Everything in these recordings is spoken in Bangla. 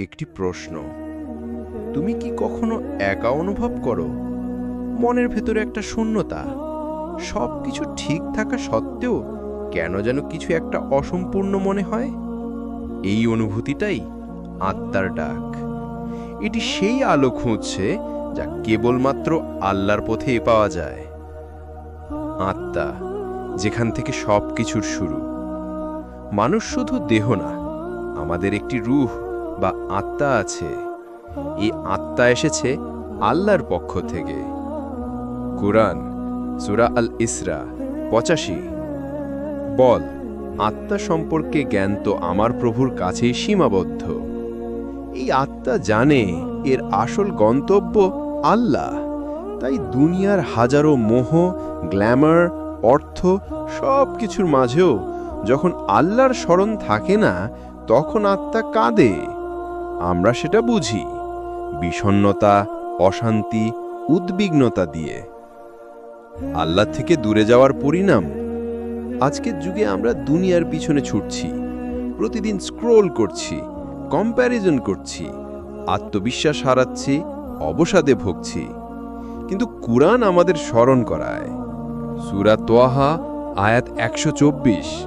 একটি প্রশ্ন। তুমি কি কখনো একা অনুভব করো? মনের ভেতরে একটা শূন্যতা। সব কিছু ঠিক থাকা সত্ত্বেও কেন যেন কিছু একটা অসম্পূর্ণ মনে হয়? এই অনুভূতিটাই আত্মার ডাক। এটি সেই আলো খুঁজছে যা কেবলমাত্র আল্লাহর পথে পাওয়া যায়। আত্মা, যেখান থেকে সব কিছুর শুরু। মানুষ শুধু দেহ না, আমাদের একটি রূহ। বা আত্মা আছে, এই আত্মা এসেছে আল্লাহর পক্ষ থেকে। কুরআন, সুরা আল ইসরা পঁচাশি। বল, আত্মা সম্পর্কে জ্ঞান তো আমার প্রভুর কাছেই সীমাবদ্ধ। এই আত্মা জানে এর আসল গন্তব্য আল্লাহ। তাই দুনিয়ার হাজারো মোহ, গ্ল্যামার, অর্থ সব কিছুর মাঝেও যখন আল্লাহর স্মরণ থাকে না, তখন আত্মা কাঁদে। আমরা সেটা বুঝি। বিষণ্ণতা, অশান্তি, উদ্বিগ্নতা দিয়ে। আল্লাহ থেকে দূরে যাওয়ার পরিণাম। আজকের যুগে আমরা দুনিয়ার পিছনে ছুটছি, প্রতিদিন স্ক্রোল করছি কম্প্যারিজন করছি, আত্মবিশ্বাস হারাচ্ছি, অবসাদে ভুগছি। কিন্তু কুরআন আমাদের স্মরণ করায়। সুরা তোয়াহা, আয়াত একশো চব্বিশ,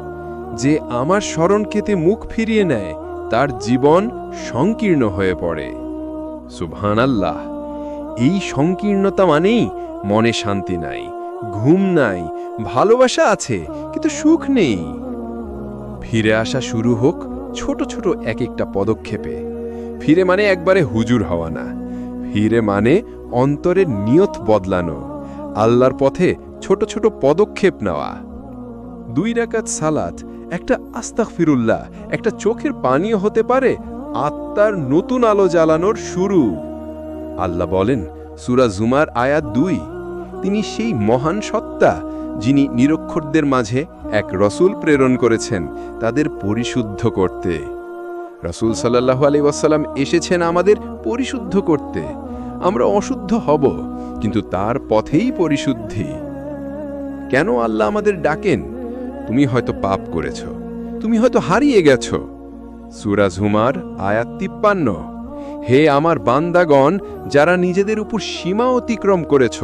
যে আমার স্মরণ খেতে মুখ ফিরিয়ে নেয় তার জীবন সংকীর্ণ হয়ে পড়ে। সুবহান আল্লাহ এই সংকীর্ণতা মানেই মনে শান্তি নাই, ঘুম নাই, ভালোবাসা আছে, কিন্তু সুখ নেই। ফিরে আসা শুরু হোক ছোট ছোট এক একটা পদক্ষেপে। ফিরে মানে একবারে হুজুর হওয়া না। ফিরে মানে অন্তরের নিয়ত বদলানো, আল্লাহর পথে ছোট ছোট পদক্ষেপ নেওয়া। দুই রাকাত সালাত একটা আস্তাক ফিরুল্লাহ একটা চোখের পানীয় হতে পারে, আত্মার নতুন আলো জ্বালানোর শুরু। আল্লাহ বলেন, সুরা জুমার আয়াত দুই। তিনি সেই মহান সত্তা, যিনি নিরক্ষরদের মাঝে এক রসুল প্রেরণ করেছেন, তাদের পরিশুদ্ধ করতে। রসুল সাল্লাহ আলি ওয়াসাল্লাম এসেছেন আমাদের পরিশুদ্ধ করতে। আমরা অশুদ্ধ হব, কিন্তু তার পথেই পরিশুদ্ধি। কেন আল্লাহ আমাদের ডাকেন? তুমি হয়তো পাপ করেছ। তুমি হয়তো হারিয়ে গেছ। সুরা ঝুমার, আয়াত তিপ্পান্ন। হে আমার বান্দাগণ, যারা নিজেদের উপর সীমা অতিক্রম করেছ,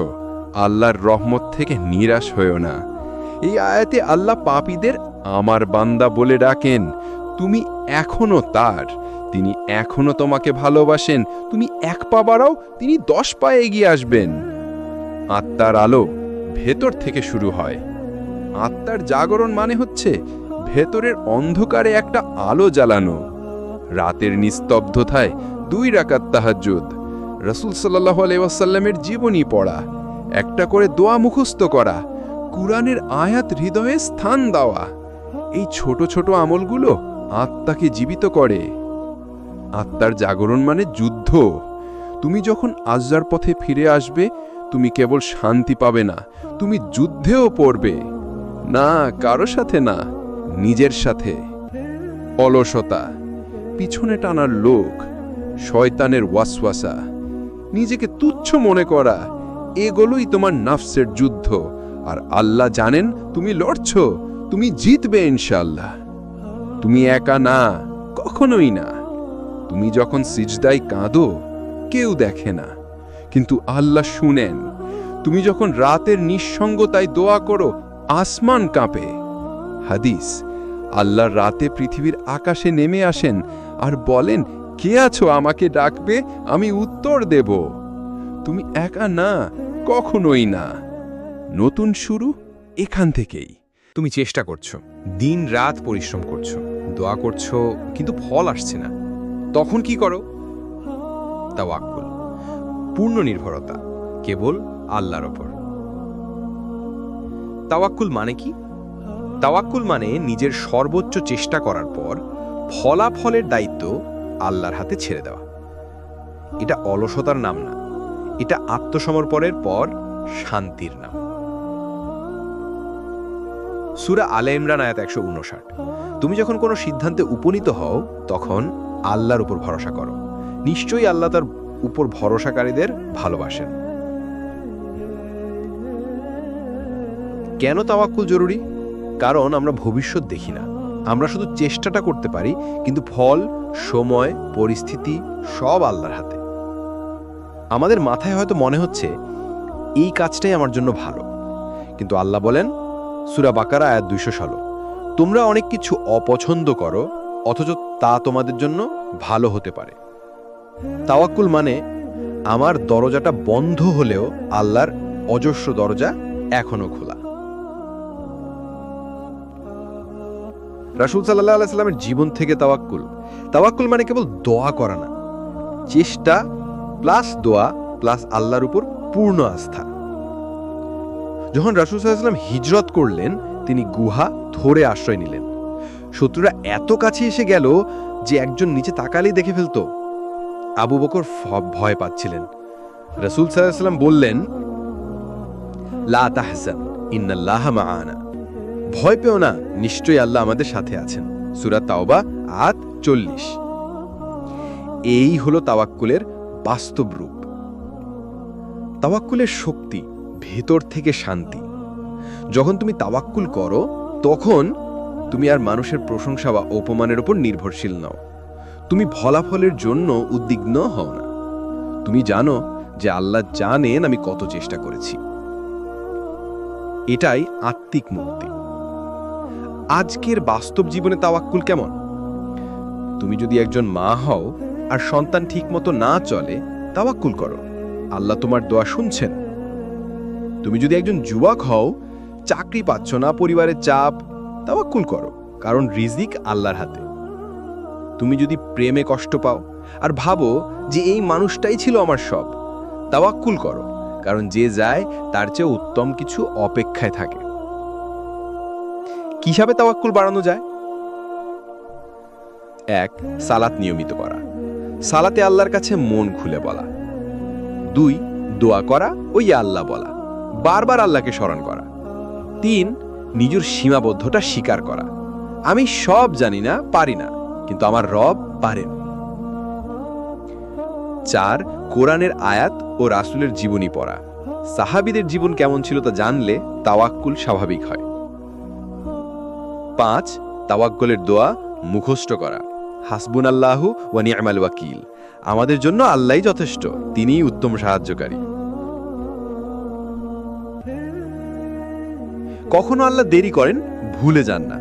আল্লাহর রহমত থেকে নিরাশ হয়েও না। এই আয়াতে আল্লাহ পাপীদের আমার বান্দা বলে ডাকেন, তুমি এখনও তার। তিনি এখনও তোমাকে ভালোবাসেন। তুমি এক পা বাড়াও, তিনি দশ পা এগিয়ে আসবেন। আত্মার আলো ভেতর থেকে শুরু হয়। আত্মার জাগরণ মানে হচ্ছে ভেতরের অন্ধকারে একটা আলো জ্বালানো। রাতের নিস্তব্ধতায় দুই রাকাত তাহাজ্জুদ, রসুল সাল্লাহ আলাইসাল্লামের জীবনী পড়া, একটা করে দোয়া মুখস্থ করা, কুরআনের আয়াত হৃদয়ে স্থান দেওয়া। এই ছোট ছোট আমলগুলো আত্মাকে জীবিত করে। আত্মার জাগরণ মানে যুদ্ধ। তুমি যখন আজ্জার পথে ফিরে আসবে, তুমি কেবল শান্তি পাবে না, তুমি যুদ্ধেও পড়বে। না, কারও সাথে না, নিজের সাথে। অলসতা, পিছনে টানার লোক, শয়তানের ওয়াসওয়াসা, নিজেকে তুচ্ছ মনে করা, এগুলোই তোমার নাফসের যুদ্ধ। আর আল্লাহ জানেন, তুমি লড়ছ, তুমি জিতবে ইনশাল্লাহ তুমি একা না, কখনোই না। তুমি যখন সিজদাই কাঁদো, কেউ দেখে না। কিন্তু আল্লাহ শুনেন, তুমি যখন রাতের নিঃসঙ্গতায় দোয়া করো আসমান কাঁপে। হাদিস, আল্লাহর রাতে পৃথিবীর আকাশে নেমে আসেন আর বলেন, কে আছো? আমাকে ডাকবে, আমি উত্তর দেব। তুমি একা না, কখনোই না। নতুন শুরু এখান থেকেই। তুমি চেষ্টা করছ, দিন রাত পরিশ্রম করছ, দোয়া করছ, কিন্তু ফল আসছে না। তখন কি করো? তাওয়াক্কুল। পূর্ণ নির্ভরতা, কেবল আল্লাহর ওপর। তাওয়াক্কুল মানে কি? তাওয়াক্কুল মানে নিজের সর্বোচ্চ চেষ্টা করার পর ফলাফলের দায়িত্ব আল্লাহর হাতে ছেড়ে দেওয়া। এটা অলসতার নাম না, এটা আত্মসমর্পণের পর শান্তির নাম। সুরা আলে ইমরান আয়াত একশো উনষাট। তুমি যখন কোনো সিদ্ধান্তে উপনীত হও, তখন আল্লাহর উপর ভরসা করো। নিশ্চয়ই আল্লাহ তার উপর ভরসাকারীদের ভালোবাসেন। কেন তাওয়াক্কুল জরুরি? কারণ আমরা ভবিষ্যৎ দেখি না। আমরা শুধু চেষ্টাটা করতে পারি, কিন্তু ফল, সময়, পরিস্থিতি সব আল্লাহর হাতে। আমাদের মাথায় হয়তো মনে হচ্ছে, এই কাজটাই আমার জন্য ভালো। কিন্তু আল্লাহ বলেন, সুরা বাকারা, আয়াত দুইশো ষোলো, তোমরা অনেক কিছু অপছন্দ করো, অথচ তা তোমাদের জন্য ভালো হতে পারে। তাওয়াক্কুল মানে আমার দরজাটা বন্ধ হলেও আল্লাহর অজস্র দরজা এখনও খোলা। রাসুল সাল্লাহ আলাইস্লামের জীবন থেকে তাওয়াক্কুল। তাওয়াক্কুল মানে কেবল দোয়া করা না। চেষ্টা প্লাস দোয়া প্লাস আল্লাহর উপর পূর্ণ আস্থা। যখন রাসুল সাল্লাম হিজরত করলেন, তিনি গুহা ধরে আশ্রয় নিলেন। শত্রুরা এত কাছে এসে গেল যে একজন নিচে তাকালেই দেখে ফেলতো। আবু বকর ভয় পাচ্ছিলেন। রসুল সাল্লাম বললেন, লা তাহজান, ইন্নাল্লাহ মাআনা। ভয় পেও না, নিশ্চয়ই আল্লাহ আমাদের সাথে আছেন। সুরা তাওবা আত চল্লিশ। এই হলো তাওয়াক্কুলের বাস্তব রূপ। তাওয়াক্কুলের শক্তি, ভেতর থেকে শান্তি। যখন তুমি তাওয়াক্কুল করো, তখন তুমি আর মানুষের প্রশংসা বা অপমানের উপর নির্ভরশীল নও। তুমি ফলাফলের জন্য উদ্বিগ্ন হও না। তুমি জানো যে আল্লাহ জানেন আমি কত চেষ্টা করেছি। এটাই আত্মিক মুক্তি আজকের বাস্তব জীবনে তাওয়াক্কুল কেমন? তুমি যদি একজন মা হও আর সন্তান ঠিকমতো না চলে, তাওয়াক্কুল করো। আল্লাহ তোমার দোয়া শুনছেন। তুমি যদি একজন যুবক হও, চাকরি পাচ্ছ না, পরিবারের চাপ, তাওয়াক্কুল করো, কারণ রিজিক আল্লাহর হাতে। তুমি যদি প্রেমে কষ্ট পাও আর ভাবো যে এই মানুষটাই ছিল আমার সব, তাওয়াক্কুল করো, কারণ যে যায় তার চেয়ে উত্তম কিছু অপেক্ষায় থাকে। কীভাবে তাওয়াক্কুল বাড়ানো যায়? এক, সালাত নিয়মিত করা। সালাতে আল্লাহর কাছে মন খুলে বলা। দুই, দোয়া করা ওই আল্লাহ বলা। বারবার আল্লাহকে স্মরণ করা। তিন, নিজের সীমাবদ্ধতা স্বীকার করা। আমি সব জানি না, পারি না, কিন্তু আমার রব পারেন। চার, কোরআনের আয়াত ও রাসুলের জীবনী পড়া। সাহাবিদের জীবন কেমন ছিল তা জানলে তাওয়াক্কুল স্বাভাবিক হয়। পাঁচ, তাওয়াক্কুলের দোয়া, মুখস্থ করা। হাসবুন আল্লাহু ওয়া নি'মাল ওয়াকিল। আমাদের জন্য আল্লাহই যথেষ্ট, তিনিই উত্তম সাহায্যকারী। কখনো আল্লাহ দেরি করেন, ভুলে যান না।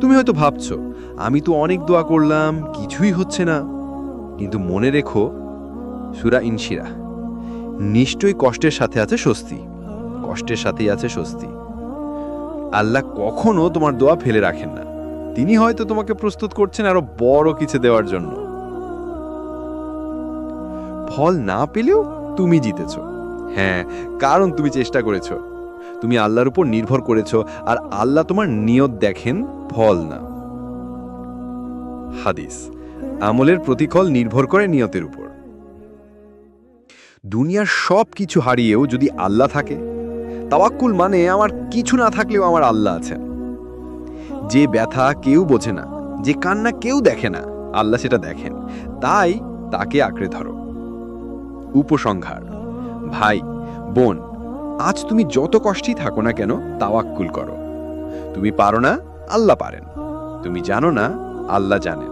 তুমি হয়তো ভাবছ, আমি তো অনেক দোয়া করলাম, কিছুই হচ্ছে না। কিন্তু মনে রেখো, সুরা ইনশিরা নিশ্চয়ই কষ্টের সাথে আছে স্বস্তি। কষ্টের সাথেই আছে স্বস্তি। আল্লাহ কখনো তোমার দোয়া ফেলে রাখেন না। তিনি হয়তো তোমাকে প্রস্তুত করছেন আরও বড় কিছু দেওয়ার জন্য। ফল না পেলেও তুমি জিতেছ। হ্যাঁ কারণ তুমি চেষ্টা করেছ। তুমি আল্লাহর উপর নির্ভর করেছ, আর আল্লাহ তোমার নিয়ত দেখেন ফল না। হাদিস, আমলের প্রতিফল নির্ভর করে নিয়তের উপর। দুনিয়ার সব কিছু হারিয়েও যদি আল্লাহ থাকে তাওয়াক্কুল মানে আমার কিছু না থাকলেও আমার আল্লাহ আছেন। যে ব্যথা কেউ বোঝে না, যে কান্না কেউ দেখে না, আল্লাহ সেটা দেখেন। তাই তাকে আঁকড়ে ধরো। উপসংহার, ভাই, বোন, আজ তুমি যত কষ্টেই থাকো না কেন তাওয়াক্কুল করো। তুমি পারো না, আল্লাহ পারেন। তুমি জানো না, আল্লাহ জানেন।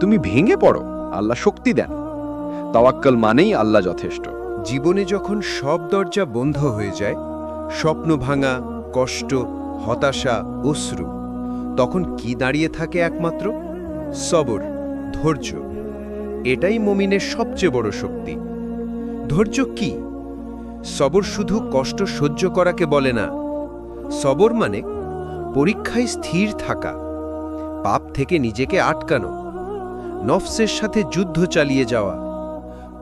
তুমি ভেঙে পড়ো, আল্লাহ শক্তি দেন। তাওয়াক্কাল মানেই আল্লাহ যথেষ্ট। জীবনে যখন সব দরজা বন্ধ হয়ে যায় স্বপ্ন ভাঙা, কষ্ট, হতাশা, অশ্রু। তখন কি দাঁড়িয়ে থাকে একমাত্র? সবর, ধৈর্য। এটাই মমিনের সবচেয়ে বড় শক্তি। ধৈর্য কি? সবর শুধু কষ্ট সহ্য করাকে বলে না। সবর মানে পরীক্ষায় স্থির থাকা, পাপ থেকে নিজেকে আটকানো, নফসের সাথে যুদ্ধ চালিয়ে যাওয়া,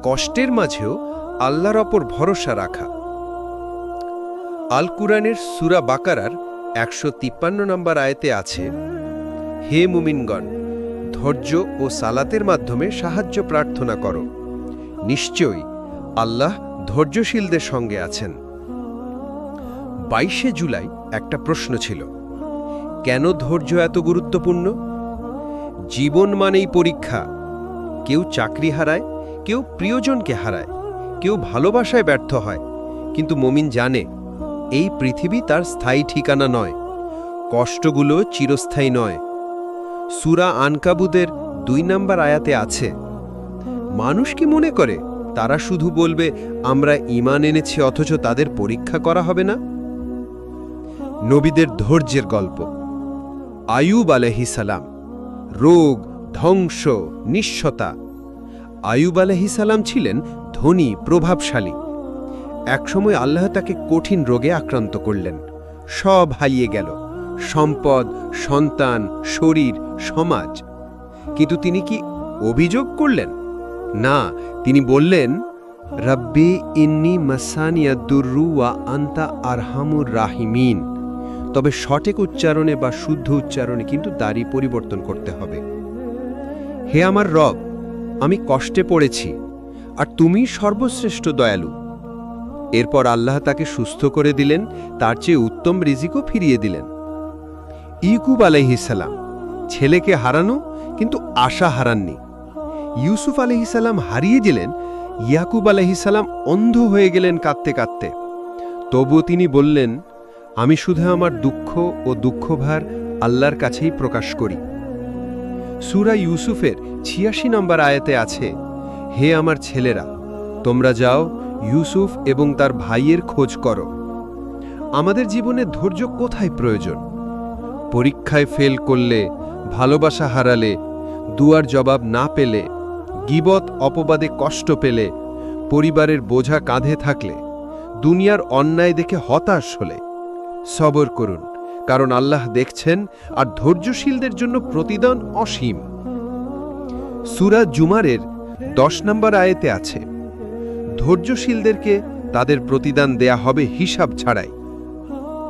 কষ্টের মাঝেও আল্লাহর অপর ভরসা রাখা। আল কুরআনের সুরা বাকারার একশো তিপ্পান্ন নম্বর আয়তে আছে, হে মুমিনগণ, ধৈর্য ও সালাতের মাধ্যমে সাহায্য প্রার্থনা করো। নিশ্চয়ই আল্লাহ ধৈর্যশীলদের সঙ্গে আছেন। বাইশে জুলাই একটা প্রশ্ন ছিল, কেন ধৈর্য এত গুরুত্বপূর্ণ? জীবন মানেই পরীক্ষা। কেউ চাকরি হারায়, কেউ প্রিয়জনকে হারায়, কেউ ভালোবাসায় ব্যর্থ হয়, কিন্তু মমিন জানে এই পৃথিবী তার স্থায়ী ঠিকানা নয়, কষ্টগুলো চিরস্থায়ী নয়। সুরা আনকাবুদের দুই নম্বর আয়াতে আছে, মানুষ কি মনে করে তারা শুধু বলবে, আমরা ঈমান এনেছি অথচ তাদের পরীক্ষা করা হবে না নবীদের ধৈর্যের গল্প, আয়ুব আলহিসালাম রোগ, ধ্বংস নিঃস্বতা আয়ুব সালাম ছিলেন ধনী, প্রভাবশালী। একসময় আল্লাহ তাকে কঠিন রোগে আক্রান্ত করলেন। সব হারিয়ে গেল। সম্পদ, সন্তান, শরীর, সমাজ। কিন্তু তিনি কি অভিযোগ করলেন? না, তিনি বললেন, রব্বি ইন্নি মাসানিয়া ওয়া আন্তা আরহামুর রাহিমিন। তবে সঠিক উচ্চারণে বা শুদ্ধ উচ্চারণে কিন্তু দাড়ি পরিবর্তন করতে হবে। হে আমার রব, আমি কষ্টে পড়েছি, আর তুমি সর্বশ্রেষ্ঠ দয়ালু। এরপর আল্লাহ তাকে সুস্থ করে দিলেন, তার চেয়ে উত্তম রিজিকও ফিরিয়ে দিলেন। ইকুব আলহিসাল্লাম ছেলেকে হারানো কিন্তু আশা হারাননি। ইউসুফ আলহিসাল্লাম হারিয়ে দিলেন ইয়াকুব আলহিসাল্লাম অন্ধ হয়ে গেলেন কাঁদতে কাঁদতে। তবুও তিনি বললেন, আমি শুধু আমার দুঃখ ও দুঃখভার আল্লাহর কাছেই প্রকাশ করি। সুরা ইউসুফের ছিয়াশি নম্বর আয়াতে আছে, হে আমার ছেলেরা, তোমরা যাও ইউসুফ এবং তার ভাইয়ের খোঁজ করো। আমাদের জীবনে ধৈর্য কোথায় প্রয়োজন? পরীক্ষায় ফেল করলে, ভালোবাসা হারালে, দুয়ার জবাব না পেলে, গিবত অপবাদে কষ্ট পেলে, পরিবারের বোঝা কাঁধে থাকলে, দুনিয়ার অন্যায় দেখে হতাশ হলে। সবর করুন, কারণ আল্লাহ দেখছেন আর ধৈর্যশীলদের জন্য প্রতিদান অসীম। সুরা জুমারের দশ নম্বর আয়েতে আছে ধৈর্যশীলদেরকে তাদের প্রতিদান দেয়া হবে হিসাব ছাড়াই।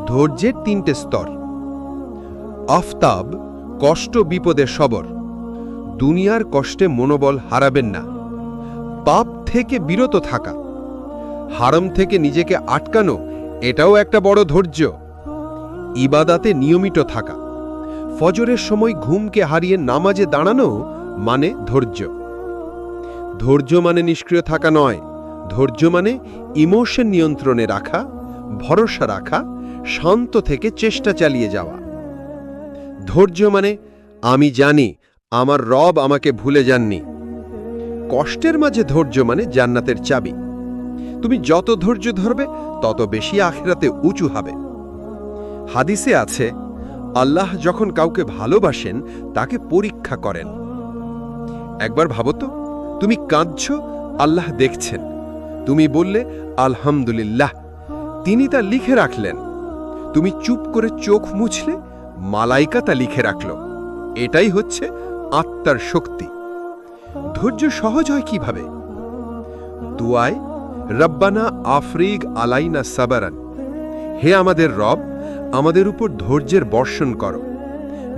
ধৈর্যের তিনটে স্তর। আফতাব কষ্ট বিপদে সবর। দুনিয়ার কষ্টে মনোবল হারাবেন না। পাপ থেকে বিরত থাকা। হারাম থেকে নিজেকে আটকানো, এটাও একটা বড় ধৈর্য। ইবাদাতে নিয়মিত থাকা। ফজরের সময় ঘুমকে হারিয়ে নামাজে দাঁড়ানো মানে ধৈর্য। ধৈর্য মানে নিষ্ক্রিয় থাকা নয় ধৈর্য মানে ইমোশন নিয়ন্ত্রণে রাখা, ভরসা রাখা, শান্ত থেকে চেষ্টা চালিয়ে যাওয়া। ধৈর্য মানে আমি জানি আমার রব আমাকে ভুলে যাননি। কষ্টের মাঝে ধৈর্য মানে জান্নাতের চাবি। তুমি যত ধৈর্য ধরবে, তত বেশি আখেরাতে উঁচু হবে। হাদিসে আছে, আল্লাহ যখন কাউকে ভালোবাসেন, তাকে পরীক্ষা করেন। একবার ভাবো তো, তুমি কাঁদছ, আল্লাহ দেখছেন। তুমি বললে, আলহামদুলিল্লাহ। তিনি তা লিখে রাখলেন। তুমি চুপ করে চোখ মুছলে, মালাইকা তা লিখে রাখল। এটাই হচ্ছে আত্মার শক্তি। ধৈর্য সহজ হয় কীভাবে? দুয়ায়, রব্বানা আফরিগ আলাইনা সাবারান। হে আমাদের রব, আমাদের উপর ধৈর্যের বর্ষণ করো।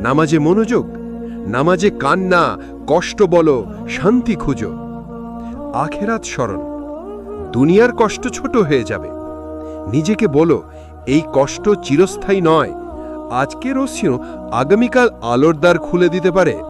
নামাজে মনোযোগ, নামাজে কান্না, কষ্ট বলো, শান্তি খুঁজো। আখেরাত স্মরণ। দুনিয়ার কষ্ট ছোট হয়ে যাবে। নিজেকে বলো, এই কষ্ট চিরস্থায়ী নয়। আজকের রশ্মিও আগামীকাল আলোর দ্বার খুলে দিতে পারে।